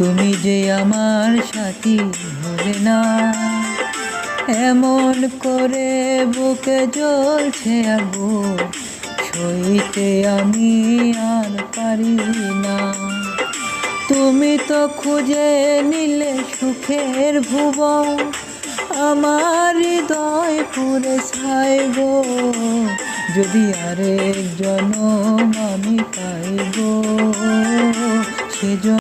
তুমি যে আমার সাথী হবে না, এমন করে বুকে জ্বলছে আগুন, সইতে আমি আর পারি না। তুমি তো খুঁজে নিলে সুখের ভুবন, আমার হৃদয় পুরে ছাই গো। যদি আরেক জনম আমি পাই গো সেজন